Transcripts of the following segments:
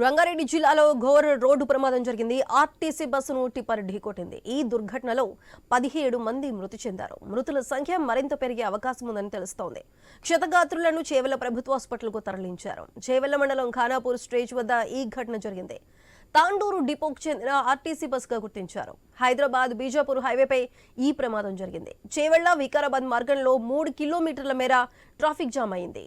రంగారెడ్డి జిల్లాలో ఘోర రోడ్డు ప్రమాదం జరిగింది. ఆర్టీసీ బస్సును టిప్పర్ ఢీకొట్టింది. ఈ దుర్ఘటనలో పదిహేడు మంది మృతి చెందారు. మృతుల సంఖ్య మరింత పెరిగే అవకాశం ఉందని తెలుస్తోంది. క్షతగాత్రులను చేవెల ప్రభుత్వ హాస్పిటల్కు తరలించారు. చేవెల మండలం ఖానాపూర్ స్టేజ్ వద్ద ఈ ఘటన జరిగింది. తాండూరు డిపోకు చెందిన ఆర్టీసీ బస్సుగా గుర్తించారు. హైదరాబాద్ బీజాపూర్ హైవేపై ఈ ప్రమాదం జరిగింది. చేవెళ్ళ వికారాబాద్ మార్గంలో మూడు కిలోమీటర్ల మేర ట్రాఫిక్ జామ్ అయింది.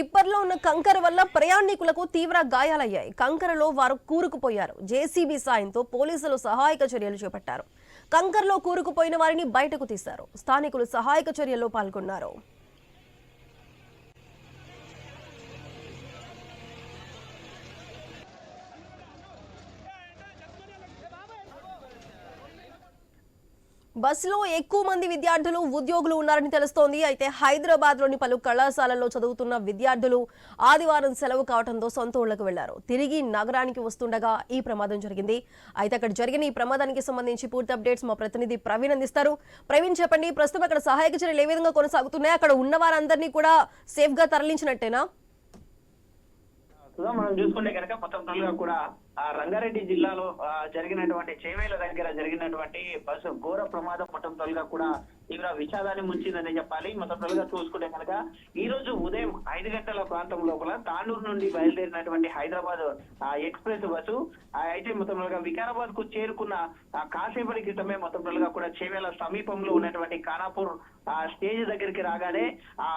టిప్పర్లో ఉన్న కంకర వల్ల ప్రయాణికులకు తీవ్ర గాయాలయ్యాయి. కంకరలో వారు కూరుకుపోయారు. జేసీబీ సాయంతో పోలీసులు సహాయక చర్యలు చేపట్టారు. కంకరలో కూరుకుపోయిన వారిని బయటకు తీశారు. స్థానికులు సహాయక చర్యల్లో పాల్గొన్నారు. బస్సులో ఎక్కువ మంది విద్యార్థులు ఉద్యోగులు ఉన్నారని తెలుస్తోంది. అయితే హైదరాబాద్లోని పలు కళాశాలల్లో చదువుతున్న విద్యార్థులు ఆదివారం సెలవు కావడంతో సొంత ఊళ్ళకు వెళ్ళారు. తిరిగి నగరానికి వస్తుండగా ఈ ప్రమాదం జరిగింది. అయితే అక్కడ జరిగిన ఈ ప్రమాదానికి సంబంధించి పూర్తి అప్డేట్స్ మా ప్రతినిధి ప్రవీణ్ అందిస్తారు. ప్రవీణ్ చెప్పండి. ప్రస్తుతం అక్కడ సహాయక చర్యలు ఏ విధంగా కొనసాగుతున్నాయి? అక్కడ ఉన్న వారందరినీ కూడా సేఫ్గా తరలించినట్టేనా? ప్రస్తుతం మనం చూసుకుంటే కనుక మొత్తం తొందరగా కూడా ఆ రంగారెడ్డి జిల్లాలో జరిగినటువంటి చేవేల దగ్గర జరిగినటువంటి బస్సు ఘోర ప్రమాదం మొత్తం తొలిగా కూడా తీవ్ర విషాదాన్ని ముంచిందని చెప్పాలి. మొదటగా చూసుకుంటే కనుక ఈ రోజు ఉదయం ఐదు గంటల ప్రాంతం లోపల తాండూరు నుండి బయలుదేరినటువంటి హైదరాబాద్ ఎక్స్ప్రెస్ బస్సు అయితే మొత్తం వికారాబాద్కు చేరుకున్న కాసేపటి క్రితమే మొత్తం కూడా చేవేల సమీపంలో ఉన్నటువంటి ఖానాపూర్ ఆ స్టేజ్ దగ్గరికి రాగానే ఆ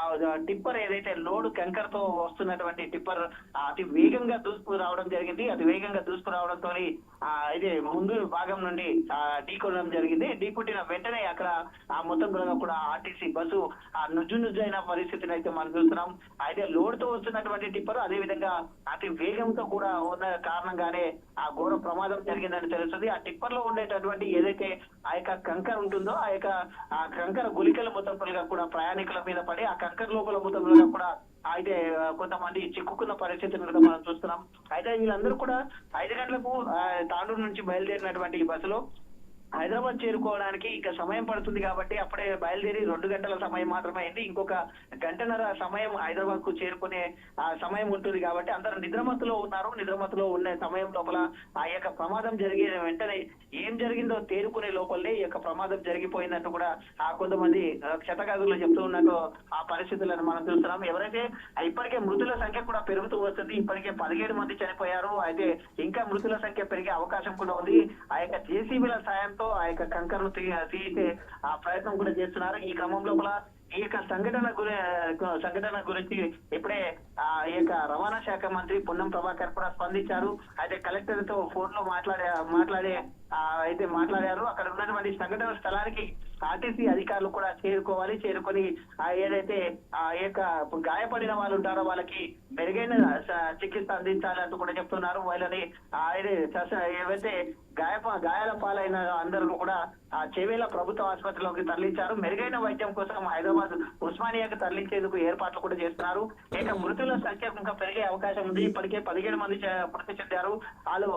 టిప్పర్ ఏదైతే లోడ్ కంకర్తో వస్తున్నటువంటి టిప్పర్ అతి వేగంగా దూసుకు రావడం జరిగింది. అతి వేగంగా దూసుకు రావడంతో ఇది ముందు భాగం నుండి ఢీకొనడం జరిగింది. ఢీకొట్టిన వెంటనే అక్కడ ఆ మొత్తం కూడా కూడా ఆర్టీసీ బస్సు ఆ నుజ్జు నుజ్జు అయిన పరిస్థితిని అయితే మనం చూస్తున్నాం. అయితే లోడ్తో వస్తున్నటువంటి టిప్పర్ అదే విధంగా అతి వేగంతో కూడా ఉన్న కారణంగానే ఆ ఘోర ప్రమాదం జరిగిందని తెలుస్తుంది. ఆ టిప్పర్లో ఉండేటటువంటి ఏదైతే ఆ యొక్క కంకర ఉంటుందో ఆ యొక్క ఆ కంకర గులికల మొత్తం కూడా ప్రయాణికుల మీద పడి ఆ కంకర లోపల మొత్తం కూడా అయితే కొంతమంది చిక్కుకున్న పరిస్థితిని కూడా మనం చూస్తున్నాం. అయితే వీళ్ళందరూ కూడా ఐదు గంటలకు తాండూరు నుంచి బయలుదేరినటువంటి ఈ బస్సులో హైదరాబాద్ చేరుకోవడానికి ఇంకా సమయం పడుతుంది కాబట్టి అప్పుడే బయలుదేరి రెండు గంటల సమయం మాత్రమే అయింది. ఇంకొక గంటన్నర సమయం హైదరాబాద్కు చేరుకునే సమయం ఉంటుంది కాబట్టి అందరూ నిద్రమత్తులో ఉన్నారు. నిద్రమత్తులో ఉన్న సమయం లోపల ఆ యొక్క ప్రమాదం జరిగిన వెంటనే ఏం జరిగిందో తేరుకునే లోపలనే ఈ యొక్క ప్రమాదం జరిగిపోయిందంటూ కూడా ఆ కొంతమంది క్షతగాదులు చెప్తూ ఉన్నట్టు ఆ పరిస్థితులను మనం చూస్తున్నాం. ఎవరైతే ఇప్పటికే మృతుల సంఖ్య కూడా పెరుగుతూ వస్తుంది. ఇప్పటికే పదిహేడు మంది చనిపోయారు. అయితే ఇంకా మృతుల సంఖ్య పెరిగే అవకాశం కూడా ఉంది. ఆ యొక్క జేసీబీల సాయంతో ఆ యొక్క కంకర్ను తీ- తీసే ఆ ప్రయత్నం కూడా చేస్తున్నారు. ఈ క్రమం లోపల ఈ యొక్క సంఘటన గురి సంఘటన గురించి ఇప్పుడే ఆ ఈ యొక్క రవాణా శాఖ మంత్రి పొన్నం ప్రభాకర్ కూడా స్పందించారు. అయితే కలెక్టర్తో ఫోన్లో మాట్లాడే మాట్లాడే అయితే మాట్లాడారు. అక్కడ ఉన్నటువంటి సంఘటన స్థలానికి ఆర్టీసీ అధికారులు కూడా చేరుకోవాలి చేరుకొని ఏదైతే ఆ యొక్క గాయపడిన వాళ్ళు ఉంటారో వాళ్ళకి మెరుగైన చికిత్స అందించాలంటూ కూడా చెప్తున్నారు. వాళ్ళని ఏవైతే గాయ గాయాల పాలైన అందరూ కూడా ఆ చెవేల ప్రభుత్వ ఆసుపత్రిలోకి తరలించారు. మెరుగైన వైద్యం కోసం హైదరాబాద్ ఉస్మానియాకు తరలించేందుకు ఏర్పాట్లు కూడా చేస్తున్నారు. ఇక మృతుల సంఖ్య ఇంకా పెరిగే అవకాశం ఉంది. ఇప్పటికే పదిహేడు మంది మృతి చెందారు. వాళ్ళు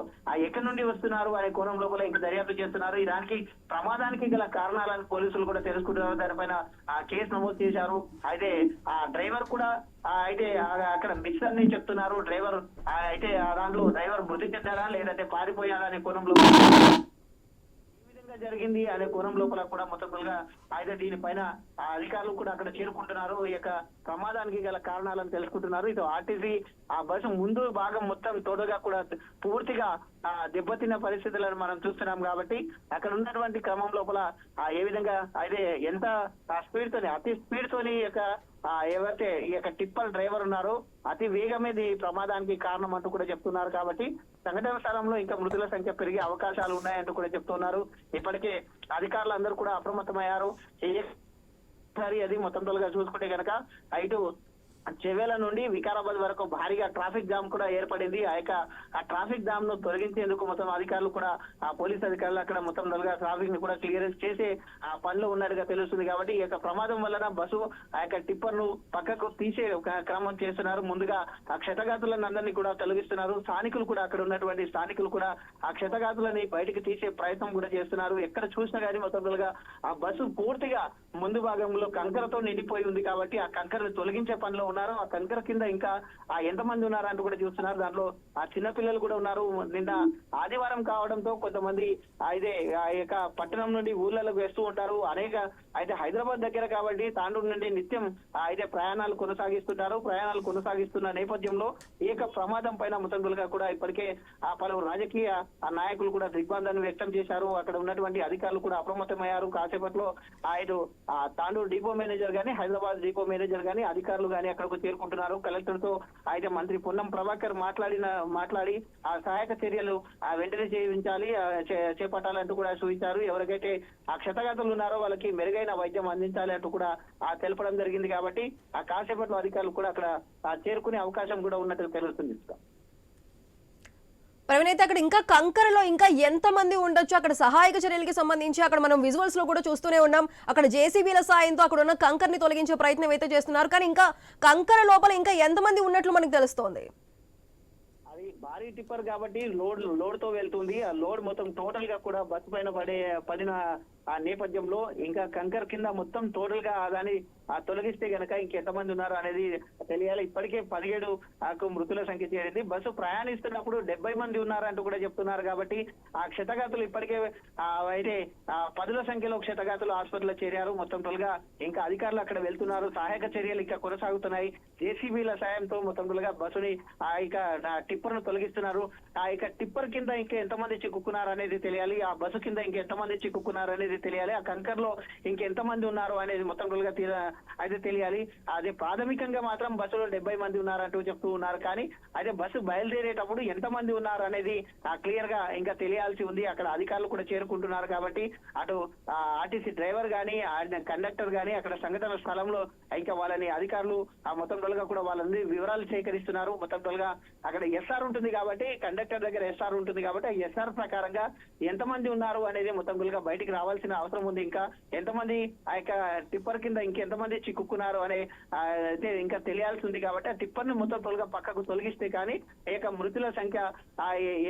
ఎక్కడి నుండి వస్తున్నారు అనే కోణం లోపల ఇంకా దర్యాప్తు చేస్తున్నారు. దానికి ప్రమాదానికి గల కారణాలను పోలీసులు కూడా తెలుసుకుంటున్నారు. దానిపైన కేసు నమోదు చేశారు. అయితే ఆ డ్రైవర్ కూడా అయితే అక్కడ మిస్ అని చెప్తున్నారు. డ్రైవర్ అయితే ఆ దాంట్లో డ్రైవర్ మృతి చెందారా లేదంటే పారిపోయారా అనే కోణంలో జరిగింది అనే కోరం లోపల కూడా మొత్తంగా అయితే దీనిపైన అధికారులు కూడా అక్కడ చేరుకుంటున్నారు. ఈ యొక్క ప్రమాదానికి గల కారణాలను తెలుసుకుంటున్నారు. ఇటు ఆర్టీసీ ఆ బస్సు ముందు భాగం మొత్తం తోడుగా కూడా పూర్తిగా ఆ దెబ్బతిన్న పరిస్థితులను మనం చూస్తున్నాం కాబట్టి అక్కడ ఉన్నటువంటి క్రమం లోపల ఏ విధంగా అయితే ఎంత స్పీడ్ తోని అతి స్పీడ్ తోని ఈ యొక్క ఎవరైతే ఈ యొక్క టిప్పర్ డ్రైవర్ ఉన్నారో అతి వేగమేది ఈ ప్రమాదానికి కారణం అంటూ కూడా చెప్తున్నారు కాబట్టి సంఘటన స్థలంలో ఇంకా మృతుల సంఖ్య పెరిగే అవకాశాలు ఉన్నాయంటూ కూడా చెప్తున్నారు. ఇప్పటికే అధికారులు అందరూ కూడా అప్రమత్తమయ్యారు. ఏ- అది మొత్తం తొలగా చూసుకుంటే కనుక ఇటు చెవేల నుండి వికారాబాద్ వరకు భారీగా ట్రాఫిక్ జామ్ కూడా ఏర్పడింది. ఆ యొక్క ఆ ట్రాఫిక్ జామ్ను తొలగించేందుకు మొత్తం అధికారులు కూడా ఆ పోలీస్ అధికారులు అక్కడ మొత్తం నలుగా ట్రాఫిక్ని కూడా క్లియరెన్స్ చేసే ఆ పనులు ఉన్నట్టుగా తెలుస్తుంది కాబట్టి ఈ యొక్క ప్రమాదం వలన బస్సు ఆ యొక్క టిప్పర్ను పక్కకు తీసే ఒక క్రమం చేస్తున్నారు. ముందుగా ఆ క్షతగాతులను అందరినీ కూడా తొలగిస్తున్నారు. స్థానికులు కూడా అక్కడ ఉన్నటువంటి స్థానికులు కూడా ఆ క్షతగాతులని బయటకు తీసే ప్రయత్నం కూడా చేస్తున్నారు. ఎక్కడ చూసినా కానీ మొత్తం ఆ బస్సు పూర్తిగా ముందు భాగంలో కంకరతో నిండిపోయి ఉంది కాబట్టి ఆ కంకరను తొలగించే పనిలో ఉన్నారు. ఆ కంకర కింద ఇంకా ఆ ఎంతమంది ఉన్నారు అంటూ కూడా చూస్తున్నారు. దాంట్లో ఆ చిన్న పిల్లలు కూడా ఉన్నారు. నిన్న ఆదివారం కావడంతో కొంతమంది అయితే ఆ యొక్క పట్టణం నుండి ఊర్లలోకి వేస్తూ ఉంటారు. అనేక అయితే హైదరాబాద్ దగ్గర కాబట్టి తాండూరు నుండి నిత్యం అయితే ప్రయాణాలు కొనసాగిస్తుంటారు. ప్రయాణాలు కొనసాగిస్తున్న నేపథ్యంలో ఈ యొక్క ప్రమాదం పైన ముతంగులుగా కూడా ఇప్పటికే ఆ పలువురు రాజకీయ ఆ నాయకులు కూడా దిగ్బంధాన్ని వ్యక్తం చేశారు. అక్కడ ఉన్నటువంటి అధికారులు కూడా అప్రమత్తమయ్యారు. కాసేపట్లో ఆయన తాండూరు డిపో మేనేజర్ గాని హైదరాబాద్ డిపో మేనేజర్ గాని అధికారులు గాని అక్కడకు చేరుకుంటున్నారు. కలెక్టర్తో అయితే మంత్రి పొన్నం ప్రభాకర్ మాట్లాడిన మాట్లాడి ఆ సహాయక చర్యలు ఆ వెంటనే చేయించాలి చేపట్టాలంటూ కూడా సూచించారు. ఎవరికైతే ఆ క్షతగాతులు ఉన్నారో వాళ్ళకి మెరుగైన వైద్యం అందించాలి అంటూ కూడా ఆ తెలపడం జరిగింది కాబట్టి ఆ కాసేపట్లో అధికారులు కూడా అక్కడ చేరుకునే అవకాశం కూడా ఉన్నట్టు తెలుస్తుంది. ప్రవీణ్ అయితే అక్కడ ఇంకా కంకరలో ఇంకా ఎంత మంది ఉండొచ్చు? అక్కడ సహాయక చర్యలకి సంబంధించి అక్కడ మనం విజువల్స్లో కూడా చూస్తూనే ఉన్నాం. అక్కడ జేసీబీల సాయంతో అక్కడ ఉన్న కంకర్ని తొలగించే ప్రయత్నం అయితే చేస్తున్నారు. కానీ ఇంకా కంకర లోపల ఇంకా ఎంతమంది ఉన్నట్లు మనకు తెలుస్తోంది? అది భారీ టిప్పర్ కాబట్టి లోడ్ లోడ్తో వెళ్తుంది. ఆ లోడ్ మొత్తం టోటల్గా కూడా బస్సు పైన పడే పడిన ఆ నేపథ్యంలో ఇంకా కంకర్ కింద మొత్తం టోటల్గా దాన్ని తొలగిస్తే గనక ఇంకెంతమంది ఉన్నారు అనేది తెలియాలి. ఇప్పటికే పదిహేడు ఆకు మృతుల సంఖ్య చేరింది. బస్సు ప్రయాణిస్తున్నప్పుడు డెబ్బై మంది ఉన్నారంటూ కూడా చెప్తున్నారు కాబట్టి ఆ క్షతగాతులు ఇప్పటికే అయితే పదుల సంఖ్యలో క్షతగాతులు ఆసుపత్రిలో చేరారు. మొత్తం టోల్గా ఇంకా అధికారులు అక్కడ వెళ్తున్నారు. సహాయక చర్యలు ఇంకా కొనసాగుతున్నాయి. జేసీబీల సాయంతో మొత్తం టోల్గా బస్సుని ఆ ఇక టిప్పర్ను తొలగిస్తున్నారు. ఆ ఇక టిప్పర్ కింద ఇంకా ఎంతమంది చిక్కుకున్నారు అనేది తెలియాలి. ఆ బస్సు కింద ఇంకా ఎంతమంది చిక్కుకున్నారు అనేది తెలియాలి. ఆ కంకర్లో ఇంకెంతమంది ఉన్నారు అనేది మొత్తం టోల్గా అయితే తెలియాలి. అదే ప్రాథమికంగా మాత్రం బస్సులో డెబ్బై మంది ఉన్నారంటూ చెప్తూ ఉన్నారు. కానీ అదే బస్సు బయలుదేరేటప్పుడు ఎంత మంది ఉన్నారు అనేది క్లియర్గా ఇంకా తెలియాల్సి ఉంది. అక్కడ అధికారులు కూడా చేరుకుంటున్నారు కాబట్టి అటు ఆర్టీసీ డ్రైవర్ గానీ కండక్టర్ కానీ అక్కడ సంఘటన స్థలంలో ఇంకా వాళ్ళని అధికారులు ఆ మొత్తం టోల్గా కూడా వాళ్ళని వివరాలు సేకరిస్తున్నారు. మొత్తం టోల్గా అక్కడ ఎస్ఆర్ ఉంటుంది కాబట్టి కండక్టర్ దగ్గర ఎస్ఆర్ ఉంటుంది కాబట్టి ఆ ఎస్ఆర్ ప్రకారంగా ఎంతమంది ఉన్నారు అనేది మొత్తం టోల్గా బయటికి చేయాల్సిన అవసరం ఉంది. ఇంకా ఎంతమంది ఆ యొక్క టిప్పర్ కింద ఇంకెంతమంది చిక్కుకున్నారు అనే అయితే ఇంకా తెలియాల్సి ఉంది కాబట్టి ఆ టిప్పర్ని మొత్తం టోల్గా పక్కకు తొలగిస్తే కానీ ఆ యొక్క మృతుల సంఖ్య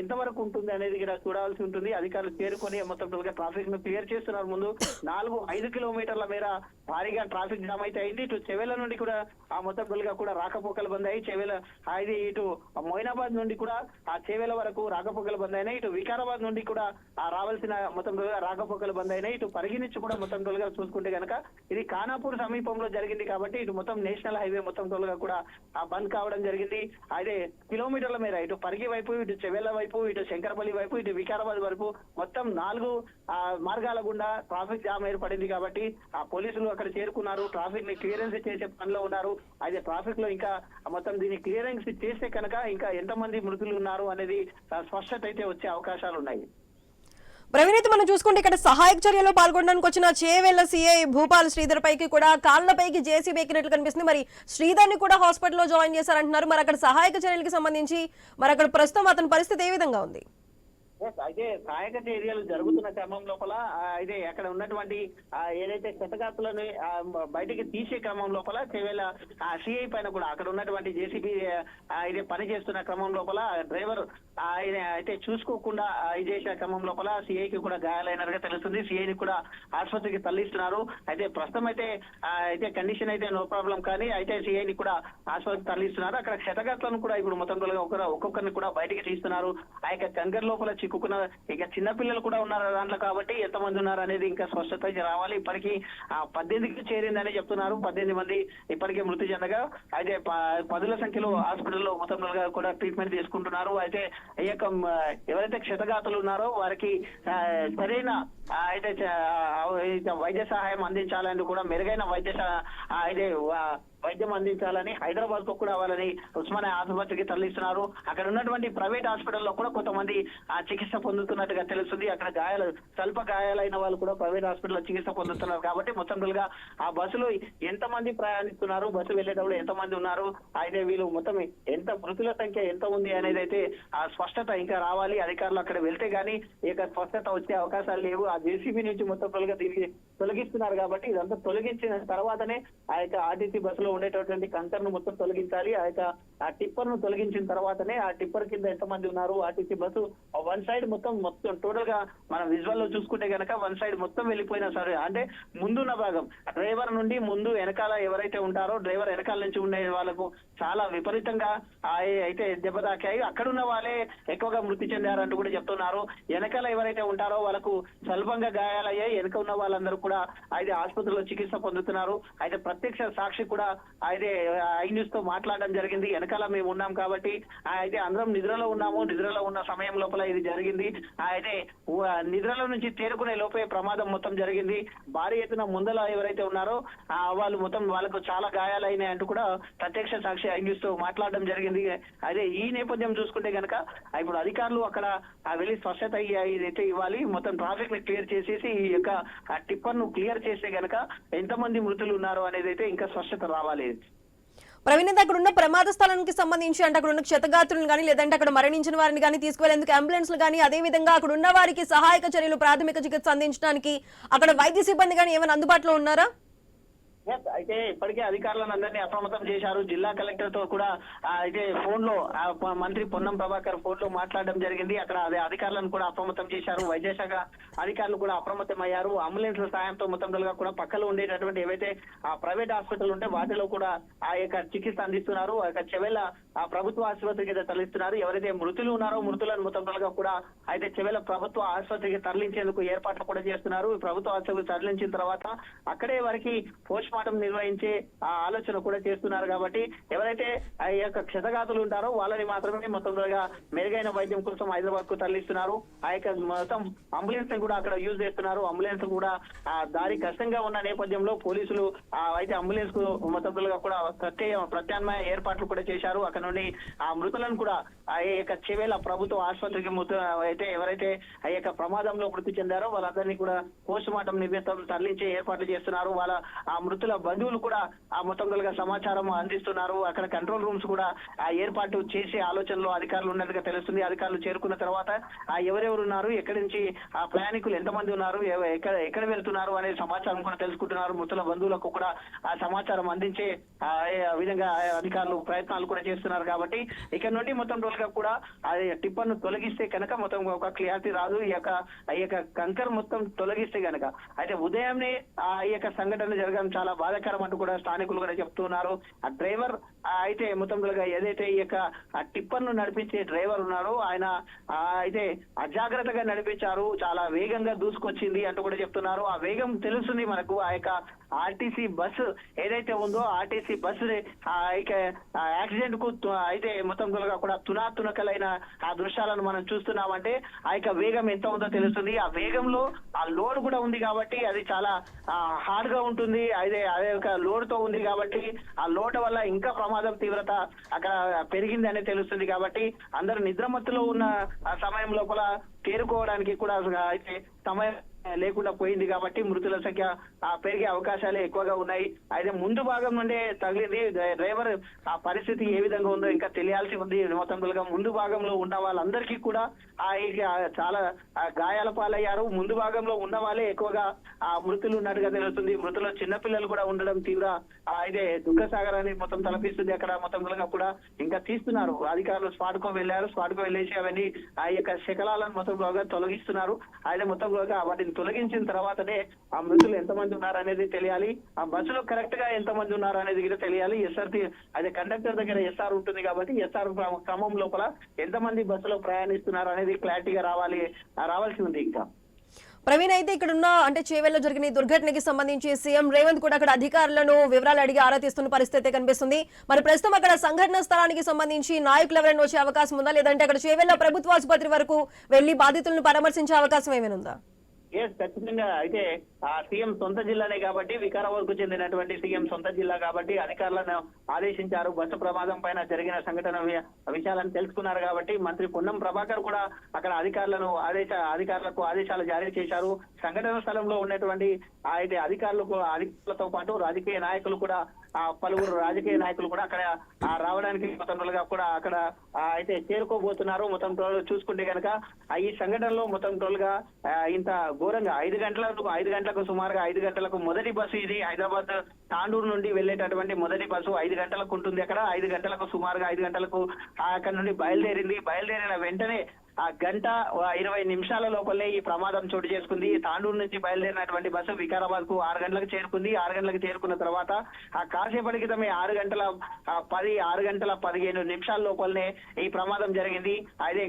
ఎంతవరకు ఉంటుంది అనేది కూడా చూడాల్సి ఉంటుంది. అధికారులు చేరుకొని మొత్తం టోల్గా ట్రాఫిక్ను క్లియర్ చేస్తున్నారు. ముందు నాలుగు ఐదు కిలోమీటర్ల మేర భారీగా ట్రాఫిక్ జామ్ అయితే అయింది. ఇటు చెవెల నుండి కూడా ఆ మొత్తం టోల్గా కూడా రాకపోకలు బంద్ అయ్యి చెవెల అది ఇటు మొయినాబాద్ నుండి కూడా ఆ చెవెల వరకు రాకపోకలు బంద్ అయినాయి ఇటు వికారాబాద్ నుండి కూడా ఆ రావాల్సిన మొత్తం రాకపోకలు బంద్ అయినాయి ఇటు పరిగణించి కూడా మొత్తం టోల్గా చూసుకుంటే కనుక ఇది ఖానాపూర్ సమీపంలో జరిగింది కాబట్టి ఇటు మొత్తం నేషనల్ హైవే మొత్తం టోల్గా కూడా ఆ బంద్ కావడం జరిగింది. అదే కిలోమీటర్ల మేర ఇటు పరిగి వైపు ఇటు చెవెళ్ళ వైపు ఇటు శంకరపల్లి వైపు ఇటు వికారాబాద్ వైపు మొత్తం నాలుగు మార్గాల గుండా ట్రాఫిక్ జామ్ ఏర్పడింది కాబట్టి ఆ పోలీసులు అక్కడ చేరుకున్నారు. ట్రాఫిక్ని క్లియరెన్స్ చేసే పనిలో ఉన్నారు. అయితే ట్రాఫిక్లో ఇంకా మొత్తం దీన్ని క్లియరెన్స్ చేస్తే కనుక ఇంకా ఎంతమంది మృతులు ఉన్నారు అనేది స్పష్టత అయితే వచ్చే అవకాశాలు ఉన్నాయి ప్రవీణ్ మనం చూసుకుంటే ఇక్కడ సహాయక చర్యలో పాల్గొనడానికి వచ్చిన చేవెళ్ళ సీఐ భూపాల్ శ్రీధర్ పైకి కూడా కాళ్ళపైకి జేసీబీ ఎక్కినట్లు కనిపిస్తుంది. మరి శ్రీధర్ని కూడా హాస్పిటల్లో జాయిన్ చేశారంటున్నారు. మరి అక్కడ సహాయక చర్యలకు సంబంధించి మరి అక్కడ ప్రస్తుతం అతని పరిస్థితి ఏ విధంగా ఉంది? అయితే సహాయక చర్యలు జరుగుతున్న క్రమం లోపల అయితే అక్కడ ఉన్నటువంటి ఏదైతే క్షతగాతులను బయటికి తీసే క్రమం లోపల చెవేల సిఐ పైన కూడా అక్కడ ఉన్నటువంటి జేసీబీ ఇది పని చేస్తున్న క్రమం లోపల డ్రైవర్ ఆయన అయితే చూసుకోకుండా ఇది క్రమం లోపల సిఐకి కూడా గాయాలైనట్టుగా తెలుస్తుంది. సిఐని కూడా ఆసుపత్రికి తరలిస్తున్నారు. అయితే ప్రస్తుతం అయితే అయితే కండిషన్ అయితే నో ప్రాబ్లం కానీ అయితే సిఐని కూడా ఆసుపత్రికి తరలిస్తున్నారు. అక్కడ క్షతగాతులను కూడా ఇప్పుడు మొత్తం ఒక్కొక్కరిని కూడా బయటికి తీస్తున్నారు. ఆ యొక్క కంకర్ లోపల చిక్కుకున్న ఇక చిన్న పిల్లలు కూడా ఉన్నారు దాంట్లో కాబట్టి ఎంతమంది ఉన్నారు అనేది ఇంకా స్పష్టత రావాలి. ఇప్పటికీ ఆ పద్దెనిమిదికి చేరిందని చెప్తున్నారు. పద్దెనిమిది మంది ఇప్పటికే మృతి చెందగా అయితే పదుల సంఖ్యలో హాస్పిటల్లో మొత్తంగా కూడా ట్రీట్మెంట్ తీసుకుంటున్నారు. అయితే ఈ యొక్క ఎవరైతే క్షతగాతులు ఉన్నారో వారికి సరైన అయితే వైద్య సహాయం అందించాలని కూడా మెరుగైన వైద్య అయితే వైద్యం అందించాలని హైదరాబాద్కు కూడా వాళ్ళని ఉస్మానియా ఆసుపత్రికి తరలిస్తున్నారు. అక్కడ ఉన్నటువంటి ప్రైవేట్ హాస్పిటల్లో కూడా కొంతమంది ఆ చికిత్స పొందుతున్నట్టుగా తెలుస్తుంది. అక్కడ గాయాలు స్వల్ప గాయాలైన వాళ్ళు కూడా ప్రైవేట్ హాస్పిటల్లో చికిత్స పొందుతున్నారు. కాబట్టి మొత్తం గా ఆ బస్సులో ఎంత మంది ప్రయాణిస్తున్నారు? బస్సు వెళ్ళేటప్పుడు ఎంత మంది ఉన్నారు? అయితే వీళ్ళు మొత్తం ఎంత మృతుల సంఖ్య ఎంత ఉంది అనేది అయితే ఆ స్పష్టత ఇంకా రావాలి. అధికారులు అక్కడ వెళ్తే గానీ ఇక స్పష్టత వచ్చే అవకాశాలు లేవు. ఆ జేసీబీ నుంచి మొత్తం గా తిరిగి తొలగిస్తున్నారు కాబట్టి ఇదంతా తొలగించిన తర్వాతనే ఆ యొక్క ఆర్టీసీ బస్సులు ఉండేటటువంటి కంకర్ను మొత్తం తొలగించాలి. ఆ యొక్క ఆ టిప్పర్ను తొలగించిన తర్వాతనే ఆ టిప్పర్ కింద ఎంతమంది ఉన్నారు ఆర్టీసీ బస్సు వన్ సైడ్ మొత్తం మొత్తం టోటల్గా మన విజువల్లో చూసుకుంటే గనక వన్ సైడ్ మొత్తం వెళ్ళిపోయినా సరే అంటే ముందున్న భాగం డ్రైవర్ నుండి ముందు వెనకాల ఎవరైతే ఉంటారో డ్రైవర్ వెనకాల నుంచి ఉండే వాళ్ళకు చాలా విపరీతంగా అయితే దెబ్బ తాకాయి. వాళ్ళే ఎక్కువగా మృతి చెందారంటూ కూడా చెప్తున్నారు. వెనకాల ఎవరైతే ఉంటారో వాళ్ళకు స్వల్పంగా గాయాలయ్యాయి. వెనక ఉన్న వాళ్ళందరూ కూడా అయితే ఆసుపత్రిలో చికిత్స పొందుతున్నారు. అయితే ప్రత్యక్ష సాక్షి కూడా అయితే ఐ న్యూస్తో మాట్లాడడం జరిగింది. వెనకాల మేము ఉన్నాం కాబట్టి ఆ అయితే అందరం నిద్రలో ఉన్నాము. నిద్రలో ఉన్న సమయం లోపల ఇది జరిగింది. ఆ అయితే నిద్రలో నుంచి తేరుకునే లోపే ప్రమాదం మొత్తం జరిగింది. భారీ ఎత్తున ముందల ఎవరైతే ఉన్నారో వాళ్ళు మొత్తం వాళ్ళకు చాలా గాయాలైనాయి అంటూ కూడా ప్రత్యక్ష సాక్షి ఐ మాట్లాడడం జరిగింది. అదే ఈ నేపథ్యం చూసుకుంటే గనక ఇప్పుడు అధికారులు అక్కడ వెళ్ళి స్పష్టత ఇయ్య- ఇదైతే ఇవ్వాలి. మొత్తం ట్రాఫిక్ని క్లియర్ చేసేసి ఈ యొక్క టిప్పర్ను క్లియర్ చేస్తే గనక ఎంతమంది మృతులు ఉన్నారు అనేది అయితే ఇంకా స్పష్టత రావాలి. ప్రవీణ్ అక్కడ ఉన్న ప్రమాద స్థలానికి సంబంధించి అంటే అక్కడ ఉన్న క్షతగాత్రులను కానీ లేదంటే అక్కడ మరణించిన వారిని కానీ తీసుకువెళ్ళేందుకు అంబులెన్స్లు కానీ అదే విధంగా అక్కడ ఉన్న వారికి సహాయక చర్యలు ప్రాథమిక చికిత్స అందించడానికి అక్కడ వైద్య సిబ్బంది కానీ ఏమైనా అందుబాటులో ఉన్నారా? అయితే ఇప్పటికే అధికారులను అందరినీ అప్రమత్తం చేశారు. జిల్లా కలెక్టర్తో కూడా అయితే ఫోన్లో మంత్రి పొన్నం ప్రభాకర్ ఫోన్లో మాట్లాడడం జరిగింది. అక్కడ అదే అధికారులను కూడా అప్రమత్తం చేశారు. వైద్యశాఖ అధికారులు కూడా అప్రమత్తం అయ్యారు అంబులెన్స్ సాయంతో మొత్తంగా కూడా పక్కలో ఉండేటటువంటి ఏవైతే ఆ ప్రైవేట్ హాస్పిటల్ ఉంటే వాటిలో కూడా ఆ యొక్క చికిత్స అందిస్తున్నారు. ఆ యొక్క చెవెళ్ళ ఆ ప్రభుత్వ ఆసుపత్రికి అయితే తరలిస్తున్నారు. ఎవరైతే మృతులు ఉన్నారో మృతులను మొత్తంగా కూడా అయితే చెవెల ప్రభుత్వ ఆసుపత్రికి తరలించేందుకు ఏర్పాట్లు కూడా చేస్తున్నారు. ప్రభుత్వ ఆసుపత్రికి తరలించిన తర్వాత అక్కడే వారికి పోస్ట్ మార్టం నిర్వహించే ఆ ఆలోచన కూడా చేస్తున్నారు కాబట్టి ఎవరైతే ఆ యొక్క క్షతగాతులు ఉంటారో వాళ్ళని మాత్రమే మొత్తం మెరుగైన వైద్యం కోసం హైదరాబాద్కు తరలిస్తున్నారు. ఆ యొక్క మొత్తం అంబులెన్స్ని కూడా అక్కడ యూజ్ చేస్తున్నారు. అంబులెన్స్ కూడా ఆ దారి కష్టంగా ఉన్న నేపథ్యంలో పోలీసులు అయితే అంబులెన్స్కు మొత్తంగా కూడా ప్రత్యేక ప్రత్యామ్నాయ ఏర్పాట్లు కూడా చేశారు. అక్కడ నుండి ఆ మృతులను కూడా ఆ యొక్క చెవేల ప్రభుత్వ ఆసుపత్రికి అయితే ఎవరైతే ఆ యొక్క ప్రమాదంలో మృతి చెందారో వాళ్ళందరినీ కూడా పోస్ట్ మార్టం నిమిత్తం తరలించే ఏర్పాట్లు చేస్తున్నారు. వాళ్ళ ఆ మృత బంధువులు కూడా ఆ మొత్తం సమాచారం అందిస్తున్నారు. అక్కడ కంట్రోల్ రూమ్స్ కూడా ఆ ఏర్పాటు చేసే ఆలోచనలో అధికారులు ఉన్నట్టుగా తెలుస్తుంది. అధికారులు చేరుకున్న తర్వాత ఆ ఎవరెవరు ఉన్నారు ఎక్కడి నుంచి ఆ ప్రయాణికులు ఎంతమంది ఉన్నారు ఎక్కడ ఎక్కడ వెళ్తున్నారు అనే సమాచారం కూడా తెలుసుకుంటున్నారు. మృతుల బంధువులకు కూడా ఆ సమాచారం అందించే విధంగా అధికారులు ప్రయత్నాలు కూడా చేస్తున్నారు కాబట్టి ఇక్కడ నుండి మొత్తం రోజుగా కూడా అది టిప్పర్ను తొలగిస్తే కనుక మొత్తం ఒక క్లియారిటీ రాదు. ఈ యొక్క ఈ యొక్క కంకర్ మొత్తం తొలగిస్తే కనుక అయితే ఉదయంనే ఆ ఈ యొక్క సంఘటన జరగడం చాలా బాధాకరం అంటూ కూడా స్థానికులు కూడా చెప్తున్నారు. ఆ డ్రైవర్ అయితే మొత్తం ఏదైతే ఈ యొక్క టిప్పర్ను నడిపించే డ్రైవర్ ఉన్నారో ఆయన ఆ అయితే అజాగ్రత్తగా నడిపించారు. చాలా వేగంగా దూసుకొచ్చింది అంటూ కూడా చెప్తున్నారు. ఆ వేగం తెలుస్తుంది మనకు. ఆ యొక్క ఆర్టీసీ బస్సు ఏదైతే ఉందో ఆర్టీసీ బస్సు ఆ యొక్క యాక్సిడెంట్కు తు- అయితే మొత్తం కూడా తునాతునకలైన ఆ దృశ్యాలను మనం చూస్తున్నామంటే ఆ యొక్క వేగం ఎంత ఉందో తెలుస్తుంది. ఆ వేగంలో ఆ లోడ్ కూడా ఉంది కాబట్టి అది చాలా హార్డ్గా ఉంటుంది. అదే అదే ఒక లోడ్తో ఉంది కాబట్టి ఆ లోడ్ వల్ల ఇంకా ప్రమాదం తీవ్రత అక్కడ పెరిగింది అనేది తెలుస్తుంది కాబట్టి అందరు నిద్రమత్తులో ఉన్న సమయం లోపల తేరుకోవడానికి కూడా అయితే సమయం లేకుండా పోయింది కాబట్టి మృతుల సంఖ్య ఆ, పెరిగే అవకాశాలే ఎక్కువగా ఉన్నాయి. అయితే ముందు భాగం నుండే తగిలింది. డ్రైవర్ ఆ పరిస్థితి ఏ విధంగా ఉందో ఇంకా తెలియాల్సి ఉంది. మొత్తంగా ముందు భాగంలో ఉన్న వాళ్ళందరికీ కూడా ఆ చాలా గాయాల పాలయ్యారు. ముందు భాగంలో ఉన్న వాళ్ళే ఎక్కువగా ఆ మృతులు ఉన్నట్టుగా తెలుస్తుంది. మృతులు చిన్నపిల్లలు కూడా ఉండడం తీవ్ర అయితే దుఃఖ మొత్తం తలపిస్తుంది. అక్కడ మొత్తం కూడా ఇంకా తీస్తున్నారు. అధికారులు స్పాట్ వెళ్ళారు. స్పాట్ వెళ్ళేసి అవన్నీ ఆ యొక్క శకలాలను మొత్తం బాగా తొలగిస్తున్నారు. అయితే మొత్తం వాటిని తొలగించిన తర్వాతనే ఆ మృతులు ఎంతమంది ఉన్నారు అనేది తెలియాలి. ఆ బస్సులో కరెక్ట్గా ఎంతమంది ఉన్నారు అనేది కూడా తెలియాలి. ఎస్ఆర్టీ అదే కండక్టర్ దగ్గర ఎస్ఆర్ ఉంటుంది కాబట్టి ఎస్ఆర్ క్రమం లోపల ఎంతమంది బస్సులో ప్రయాణిస్తున్నారు అనేది క్లారిటీగా రావాలి రావాల్సి ఉంది ఇంకా. ప్రవీణ్ అయితే ఇక్కడ ఉన్న అంటే చేవెల్లో జరిగిన దుర్ఘటనకి సంబంధించి సీఎం రేవంత్ కూడా అక్కడ అధికారులను వివరాలు అడిగి ఆరా తీస్తున్న పరిస్థితి కనిపిస్తుంది. మరి ప్రస్తుతం అక్కడ సంఘటన స్థలానికి సంబంధించి నాయకులు ఎవరైనా వచ్చే అవకాశం ఉందా? లేదంటే అక్కడ చేవెళ్ళ ప్రభుత్వ ఆసుపత్రి వరకు వెళ్ళి బాధితులను పరామర్శించే అవకాశం ఏమైనా ఉందా? ఎస్ ఖచ్చితంగా అయితే ఆ సీఎం సొంత జిల్లానే కాబట్టి వికారాబాద్కు చెందినటువంటి సీఎం సొంత జిల్లా కాబట్టి అధికారులను ఆదేశించారు. బస్సు ప్రమాదం పైన జరిగిన సంఘటన విషయాలను తెలుసుకున్నారు కాబట్టి మంత్రి పొన్నం ప్రభాకర్ కూడా అక్కడ అధికారులను ఆదేశ అధికారులకు ఆదేశాలు జారీ చేశారు. సంఘటన స్థలంలో ఉన్నటువంటి అయితే అధికారులకు అధికారులతో పాటు రాజకీయ నాయకులు కూడా పలువురు రాజకీయ నాయకులు కూడా అక్కడ ఆ రావడానికి మొత్తంగా కూడా అక్కడ అయితే చేరుకోబోతున్నారు. మొత్తం టోల్ చూసుకుంటే కనుక ఈ సంఘటనలో మొత్తం టోల్గా ఇంత ఘోరంగా ఐదు గంటలకు ఐదు గంటలకు సుమారుగా ఐదు గంటలకు మొదటి బస్సు ఇది. హైదరాబాద్ తాండూరు నుండి వెళ్ళేటటువంటి మొదటి బస్సు ఐదు గంటలకు ఉంటుంది అక్కడ. ఐదు గంటలకు సుమారుగా ఐదు గంటలకు అక్కడ నుండి బయలుదేరింది. బయలుదేరిన వెంటనే ఆ గంట ఇరవై నిమిషాల లోపలే ఈ ప్రమాదం చోటు చేసుకుంది. తాండూరు నుంచి బయలుదేరినటువంటి బస్సు వికారాబాద్కు ఆరు గంటలకు చేరుకుంది. ఆరు గంటలకు చేరుకున్న తర్వాత ఆ కాసేపటి క్రితమే ఆరు గంటల పది ఆరు గంటల పదిహేను నిమిషాల లోపలనే ఈ ప్రమాదం జరిగింది. అదే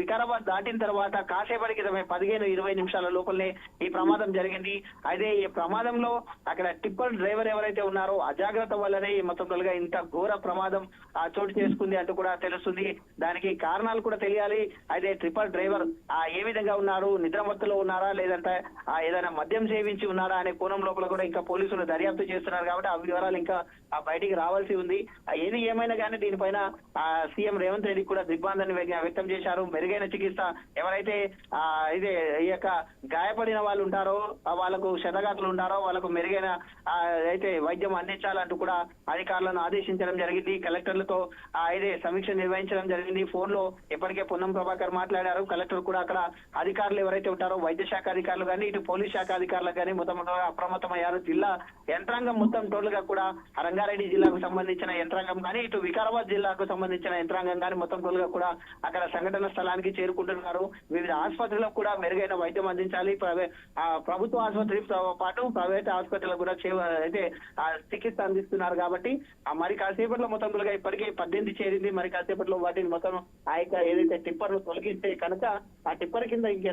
వికారాబాద్ దాటిన తర్వాత కాసేపటి క్రితమే పదిహేను ఇరవై నిమిషాల లోపలనే ఈ ప్రమాదం జరిగింది. అయితే ఈ ప్రమాదంలో అక్కడ టిప్పర్ డ్రైవర్ ఎవరైతే ఉన్నారో అజాగ్రత్త వల్లనే ఈ మొత్తం ఇంత ఘోర ప్రమాదం ఆ చోటు చేసుకుంది అంటూ కూడా తెలుస్తుంది. దానికి కారణాలు కూడా తెలియాలి. అయితే ట్రిపుల్ డ్రైవర్ ఆ ఏ విధంగా ఉన్నారు? నిద్రమత్తులో ఉన్నారా? లేదంటే ఆ ఏదైనా మద్యం సేవించి ఉన్నారా అనే కోణం లోపల కూడా ఇంకా పోలీసులు దర్యాప్తు చేస్తున్నారు కాబట్టి ఆ వివరాలు ఇంకా ఆ బయటికి రావాల్సి ఉంది. ఏది ఏమైనా కానీ దీనిపైన ఆ సీఎం రేవంత్ రెడ్డి కూడా దిగ్బాంధాన్ని వ్యక్తం చేశారు. మెరుగైన చికిత్స. ఎవరైతే ఆ ఇదే ఈ యొక్క గాయపడిన వాళ్ళు ఉంటారో వాళ్ళకు శతగాతులు ఉంటారో వాళ్ళకు మెరుగైన అయితే వైద్యం అందించాలంటూ కూడా అధికారులను ఆదేశించడం జరిగింది. కలెక్టర్లతో ఆ ఇదే సమీక్ష నిర్వహించడం జరిగింది. ఫోన్లో ఇప్పటికే పొన్నం ప్రభాకర్ మాట్లాడారు. కలెక్టర్ కూడా అక్కడ అధికారులు ఎవరైతే ఉంటారో వైద్య శాఖ అధికారులు కానీ ఇటు పోలీస్ శాఖ అధికారులు కానీ మొత్తం అప్రమత్తమయ్యారు. జిల్లా యంత్రాంగం మొత్తం టోటల్గా కూడా రంగారెడ్డి జిల్లాకు సంబంధించిన యంత్రాంగం కానీ ఇటు వికారాబాద్ జిల్లాకు సంబంధించిన యంత్రాంగం కానీ మొత్తం టోటల్గా కూడా అక్కడ సంఘటన స్థలానికి చేరుకుంటున్నారు. వివిధ ఆసుపత్రులకు కూడా మెరుగైన వైద్యం అందించాలి. ఆ ప్రభుత్వ ఆసుపత్రితో పాటు ప్రైవేట్ ఆసుపత్రులకు కూడా చే- అయితే చికిత్స అందిస్తున్నారు కాబట్టి మరి కాసేపట్లో మొత్తం ఇప్పటికే పద్దెనిమిది చేరింది. మరి కాసేపట్లో వాటిని మొత్తం ఆ యొక్క ఏదైతే టిప్పర్లు తొలగిస్తే కనుక ఆ టిప్పర్ కింద ఇంకే